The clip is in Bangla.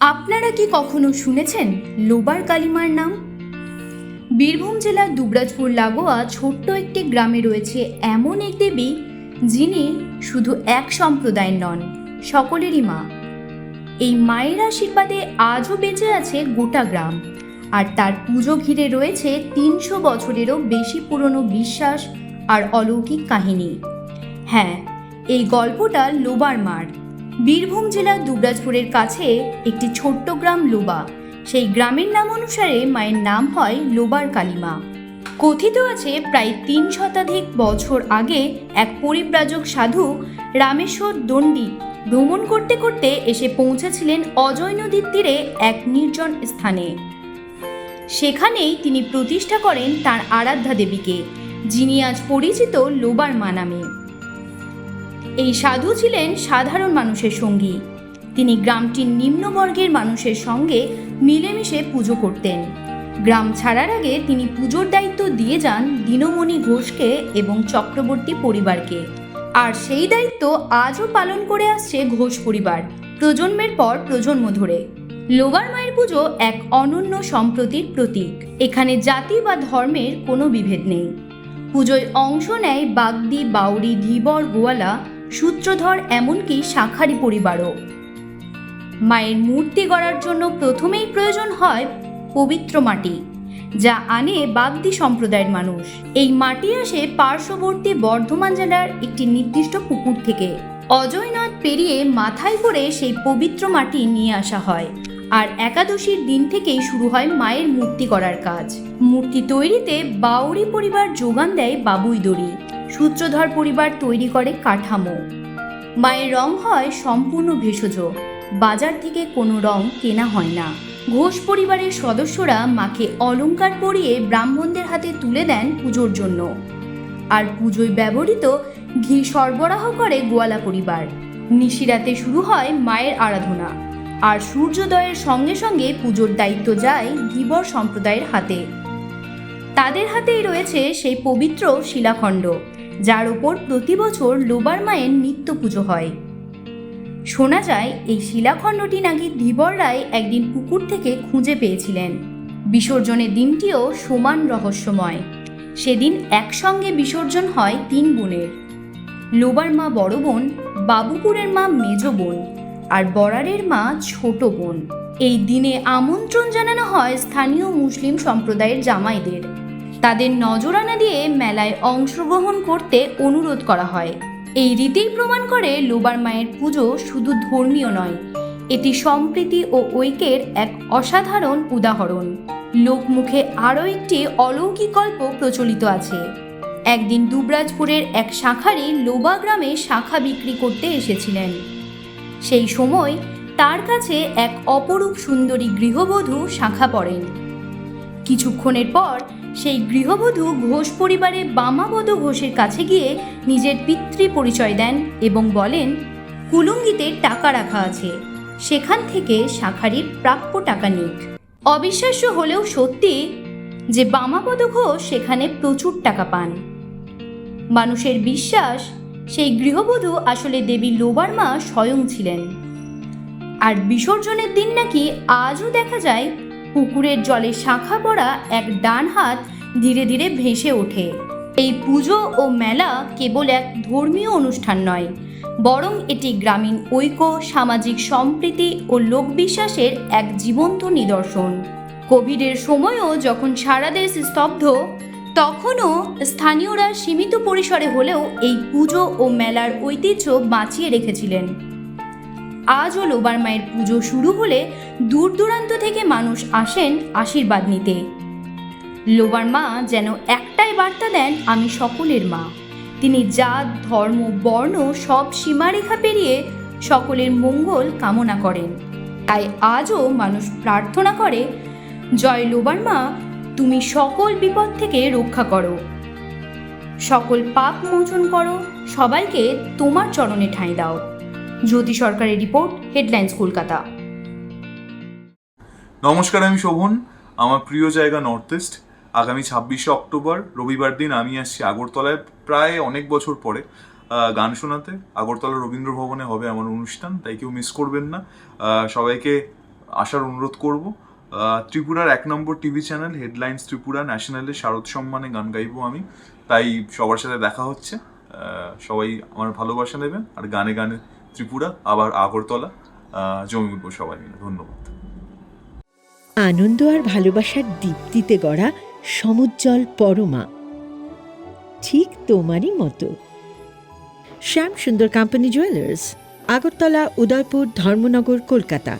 আপনারা কি কখনো শুনেছেন লোবার কালিমার নাম? বীরভূম জেলার দুবরাজপুর লাগোয়া ছোট্ট একটি গ্রামে রয়েছে এমন এক দেবী যিনি শুধু এক সম্প্রদায়ের নন, সকলেরই মা। এই মায়ের আশীর্বাদে আজও বেঁচে আছে গোটা গ্রাম আর তার পুজো ঘিরে রয়েছে তিনশো বছরেরও বেশি পুরনো বিশ্বাস আর অলৌকিক কাহিনী। হ্যাঁ এই গল্পটা লোবার মার। বীরভূম জেলার দুবরাজপুরের কাছে একটি ছোট্ট গ্রাম লোবা। সেই গ্রামের নাম অনুসারে মায়ের নাম হয় লোবার কালিমা। কথিত আছে প্রায় তিন শতাধিক বছর আগে এক পরিব্রাজক সাধু রামেশ্বর দণ্ডী ভ্রমণ করতে করতে এসে পৌঁছেছিলেন অজয় নদীর তীরে এক নির্জন স্থানে। সেখানেই তিনি প্রতিষ্ঠা করেন তার আরাধ্যা দেবীকে, যিনি আজ পরিচিত লোবার মা নামে। এই সাধু ছিলেন সাধারণ মানুষের সঙ্গী। তিনি গ্রামটির নিম্নবর্গের মানুষের সঙ্গে মিলেমিশে পুজো করতেন। গ্রাম ছাড়ার আগে তিনি পুজোর দায়িত্ব দিয়ে যান দিনমণি ঘোষকে এবং চক্রবর্তী পরিবারকে। আর সেই দায়িত্ব আজও পালন করে আসছে ঘোষ পরিবার, প্রজন্মের পর প্রজন্ম ধরে। লোবার মায়ের পুজো এক অনন্য সম্প্রতির প্রতীক। এখানে জাতি বা ধর্মের কোনো বিভেদ নেই। পুজোয় অংশ নেয় বাগদি বাউরি ধীবর, গোয়ালা সূত্রধর এমনকি শাখারি পরিবারও। মায়ের মূর্তি গড়ার জন্য প্রথমেই প্রয়োজন হয় পবিত্র মাটি, যা আনে বাগদি সম্প্রদায়ের মানুষ। এই মাটি আসে পার্শ্ববর্তী বর্ধমান জেলার একটি নির্দিষ্ট পুকুর থেকে। অজয় নদ পেরিয়ে মাথায় করে সেই পবিত্র মাটি নিয়ে আসা হয়। আর একাদশীর দিন থেকেই শুরু হয় মায়ের মূর্তি করার কাজ। মূর্তি তৈরিতে বাউরি পরিবার যোগান দেয় বাবুই দড়ি। সূত্রধর পরিবার তৈরি করে কাঠামো। মায়ের রং হয় সম্পূর্ণ ভেষজ। বাজার থেকে কোনো রং কেনা হয় না। ঘোষ পরিবারের সদস্যরা মাকে অলংকার পরিয়ে ব্রাহ্মণদের হাতে তুলে দেন পুজোর জন্য। আর পুজোয় ব্যবহৃত ঘি সরবরাহ করে গোয়ালা পরিবার। নিশিরাতে শুরু হয় মায়ের আরাধনা। আর সূর্যোদয়ের সঙ্গে সঙ্গে পুজোর দায়িত্ব যায় ধীবর সম্প্রদায়ের হাতে। তাদের হাতেই রয়েছে সেই পবিত্র শিলাখণ্ড। যার ওপর প্রতি বছর লোবার মায়ের নিত্য পুজো হয়। শোনা যায়, এই শিলাখণ্ডটি নাকি ধীবর রায় একদিন পুকুর থেকে খুঁজে পেয়েছিলেন। বিসর্জনের দিনটিও সমান রহস্যময়। সেদিন একসঙ্গে বিসর্জন হয় তিন বোনের। লোবার মা বড় বোন, বাবুপুরের মা মেজ বোন, আর বরারের মা ছোট বোন। এই দিনে আমন্ত্রণ জানানো হয় স্থানীয় মুসলিম সম্প্রদায়ের জামাইদের। তাদের নজরানা দিয়ে মেলায় অংশগ্রহণ করতে অনুরোধ করা হয়। এই রীতিই প্রমাণ করে লোবার মায়ের পুজো শুধু ধর্মীয় নয়, এটি সম্প্রীতি ও ঐক্যের এক অসাধারণ উদাহরণ। লোকমুখে আরও একটি অলৌকিক গল্প প্রচলিত আছে। একদিন দুবরাজপুরের এক শাখারি লোবা গ্রামে শাখা বিক্রি করতে এসেছিলেন। সেই সময় তার কাছে এক অপরূপ সুন্দরী গৃহবধূ শাখা পড়েন। কিছুক্ষণের পর সেই গৃহবধূ ঘোষ পরিবারে বামাবদ ঘোষের কাছে গিয়ে নিজের পিতৃ পরিচয় দেন এবং বলেন, কুলুঙ্গিতে টাকা রাখা আছে। সেখান থেকে শাখারির প্রাপ্য টাকা নিক। অবিশ্বাস্য হলেও সত্যি যে বামাপদ ঘোষ সেখানে প্রচুর টাকা পান। মানুষের বিশ্বাস, সেই গৃহবধূ আসলে দেবী লোবার মা স্বয়ং ছিলেন। আর বিসর্জনের দিন নাকি আজও দেখা যায় পুকুরের জলে শাখা পড়া এক ডান হাত ধীরে ধীরে ভেসে ওঠে। এই পুজো ও মেলা কেবল এক ধর্মীয় অনুষ্ঠান নয়, বরং এটি গ্রামীণ ঐক্য, সামাজিক সম্প্রীতি ও লোকবিশ্বাসের এক জীবন্ত নিদর্শন। কোভিডের সময়ও যখন সারা দেশ স্তব্ধ, তখনও স্থানীয়রা সীমিত পরিসরে হলেও এই পুজো ও মেলার ঐতিহ্য বাঁচিয়ে রেখেছিলেন। আজও লোবার মায়ের পুজো শুরু হলে দূর দূরান্ত থেকে মানুষ আসেন আশীর্বাদ নিতে। লোবার মা যেন একটাই বার্তা দেন, আমি সকলের মা। তিনি জাত, ধর্ম, বর্ণ সব সীমারেখা পেরিয়ে সকলের মঙ্গল কামনা করেন। তাই আজও মানুষ প্রার্থনা করে, জয় লোবার মা, তুমি সকল বিপদ থেকে রক্ষা করো। সকল পাপ মোচন করো, সবাইকে তোমার চরণে ঠাঁই দাও। জ্যোতি সরকারের রিপোর্ট হেডলাইন্স কলকাতা। নমস্কার, আমি শোভন। আমার প্রিয় জায়গা নর্থ ইস্ট আগামী ছাব্বিশে অক্টোবর, রবিবার দিন আমি আসছি আগরতলায় প্রায় অনেক বছর পরে গান শোনাতে। আগরতলা রবীন্দ্র ভবনে হবে আমার অনুষ্ঠান, তাই কেউ মিস করবেন না। সবাইকে আসার অনুরোধ করব। ত্রিপুরার এক নম্বর টিভি চ্যানেল হেডলাইন্স ত্রিপুরা ন্যাশনালে শারদ সম্মানে গান গাইবো আমি। তাই সবার সাথে দেখা হচ্ছে। সবাই আমার ভালোবাসা নেবেন, আর গানে গানে ত্রিপুরা, আবার আগরতলা জমি উঠবো সবাই মিলে। ধন্যবাদ। আনন্দ আর ভালোবাসার দীপ্তিতে গড়া সমুজ্জ্বল পরমা। ঠিক তোমারই মতো। Shyam Sundar company jewellers Agartala, Udaipur, Dharmanagar, Kolkata.